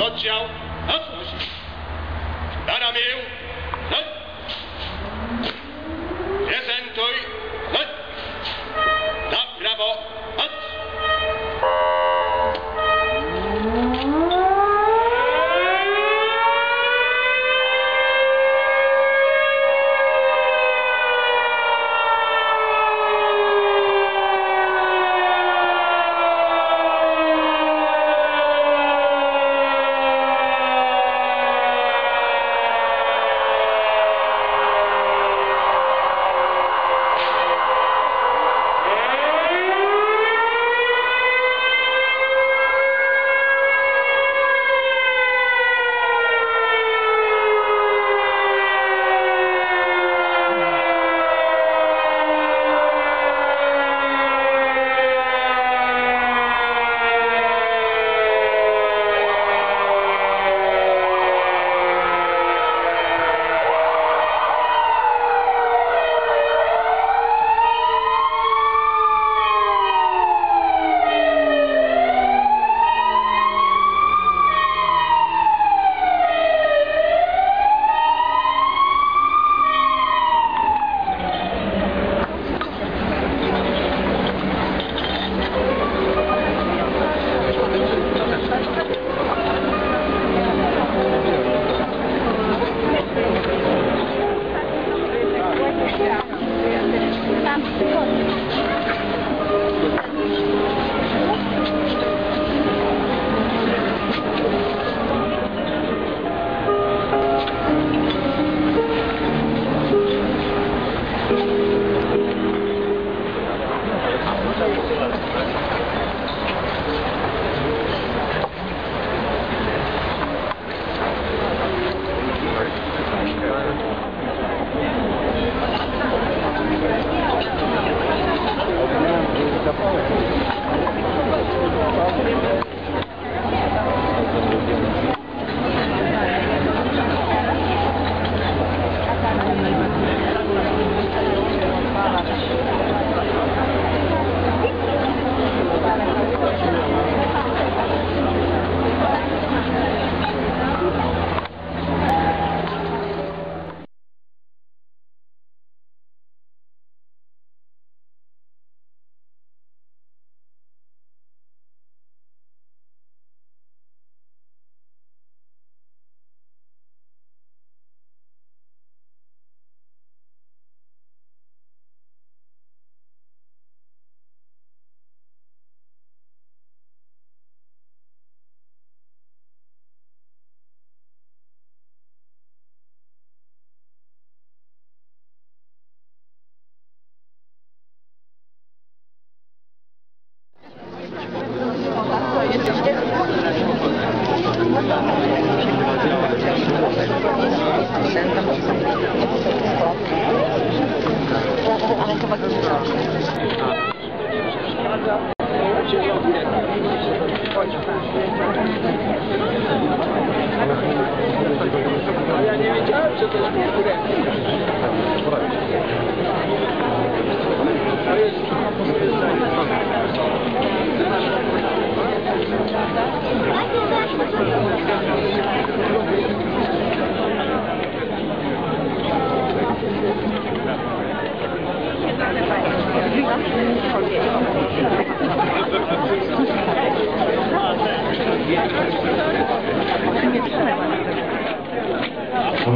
oddział na coś. Na ramię, no. Prezentuj, no. Na prawo,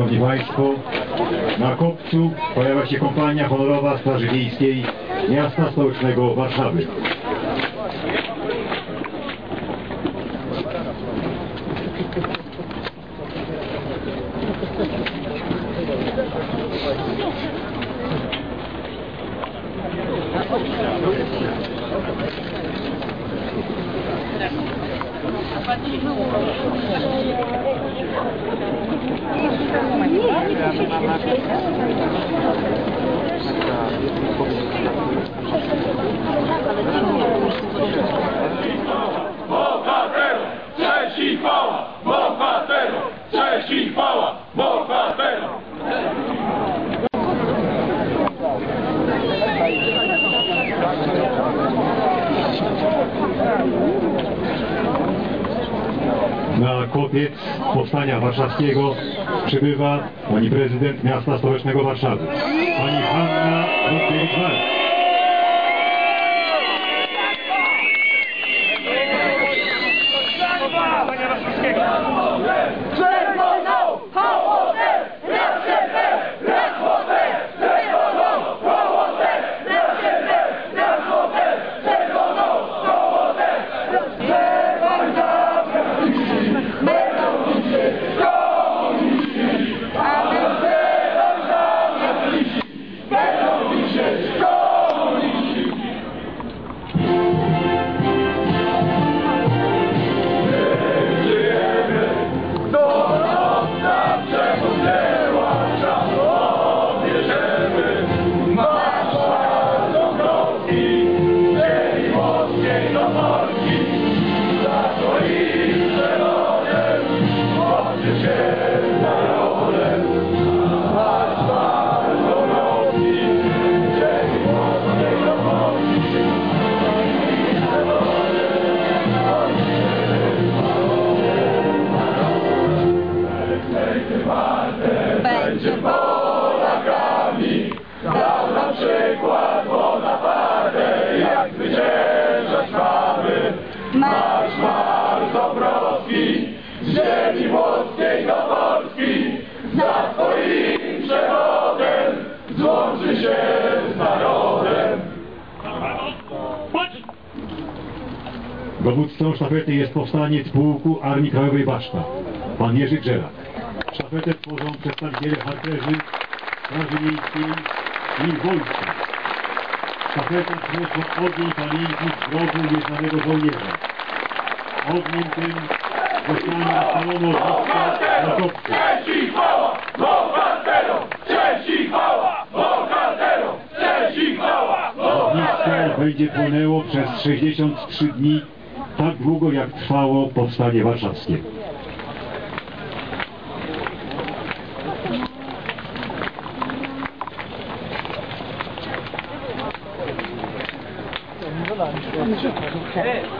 Szanowni Państwo, na kopcu pojawia się kompania honorowa Straży Miejskiej miasta stołecznego Warszawy. I chwała! Powstania Warszawskiego przybywa pani prezydent miasta stołecznego Warszawy, pani Hanna Rutkiewicz-Walc. Czerwoną ziemi włoskiej Polski Za swoim przewodem Złączy się z narodem Dowódcą sztafety jest powstaniec pułku Armii Krajowej Baszta, pan Jerzy Grzelak. Sztafetę tworzą przedstawiciele harcerzy, Straży Miejskiej i wojska. Sztafetę tworzą ogień pamięci grobu nieznanego żołnierza. Ogniem tym Cześć i chwała będzie płynęło przez 63 dni, tak długo jak trwało powstanie warszawskie. Nic,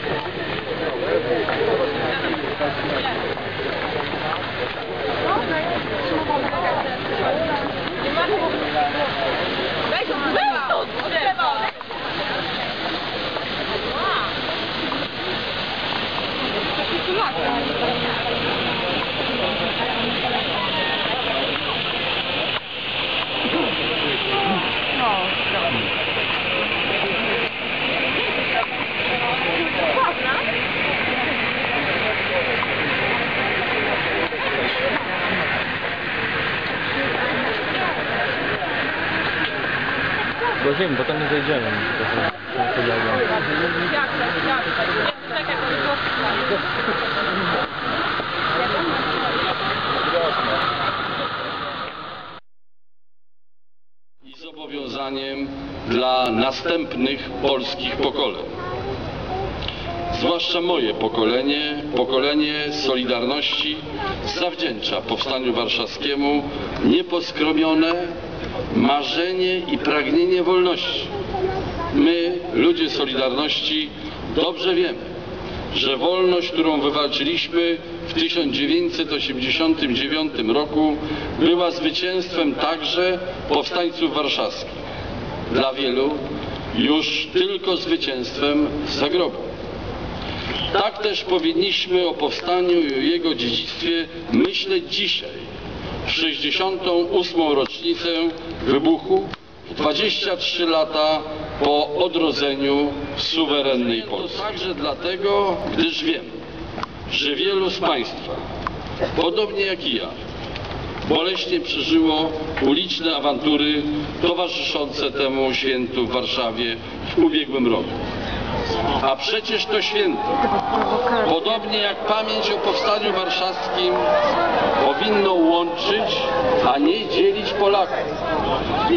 Rozumiem, bo tam nie zejdziemy. I zobowiązaniem dla następnych polskich pokoleń. Zwłaszcza moje pokolenie, pokolenie Solidarności, zawdzięcza Powstaniu Warszawskiemu nieposkromione marzenie i pragnienie wolności. My, ludzie Solidarności, dobrze wiemy, że wolność, którą wywalczyliśmy w 1989 roku, była zwycięstwem także powstańców warszawskich. Dla wielu już tylko zwycięstwem za grobu. Tak też powinniśmy o powstaniu i o jego dziedzictwie myśleć dzisiaj, 68. rocznicę wybuchu, 23 lata po odrodzeniu suwerennej Polski. Także dlatego, gdyż wiem, że wielu z Państwa, podobnie jak i ja, boleśnie przeżyło uliczne awantury towarzyszące temu świętu w Warszawie w ubiegłym roku. A przecież to święto, podobnie jak pamięć o Powstaniu Warszawskim, powinno łączyć, a nie dzielić Polaków.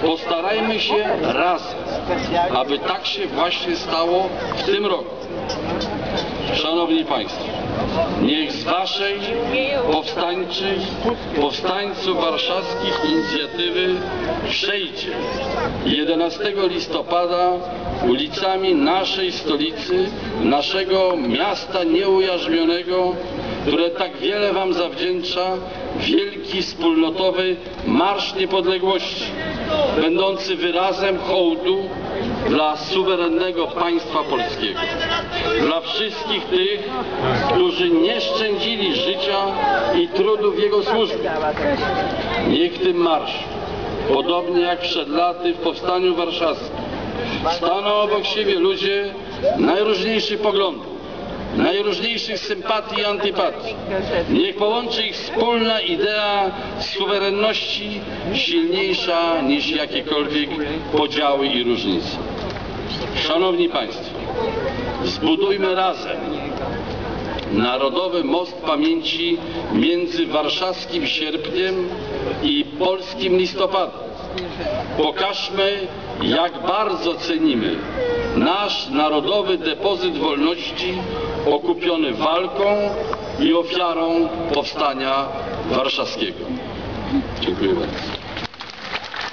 Postarajmy się razem, aby tak się właśnie stało w tym roku. Szanowni Państwo, niech z Waszej powstańczych, powstańców warszawskich inicjatywy przejdzie 11 listopada ulicami naszej stolicy, naszego miasta nieujarzmionego, które tak wiele Wam zawdzięcza, wielki wspólnotowy Marsz Niepodległości, będący wyrazem hołdu dla suwerennego państwa polskiego. Dla wszystkich tych, którzy nie szczędzili życia i trudu w jego służbie. Niech tym marszu, podobnie jak przed laty w Powstaniu Warszawskim, staną obok siebie ludzie najróżniejszych poglądów, najróżniejszych sympatii i antypatii. Niech połączy ich wspólna idea suwerenności silniejsza niż jakiekolwiek podziały i różnice. Szanowni Państwo, zbudujmy razem Narodowy Most Pamięci między warszawskim sierpniem i polskim listopadem. Pokażmy, jak bardzo cenimy nasz narodowy depozyt wolności okupiony walką i ofiarą powstania warszawskiego. Dziękuję bardzo.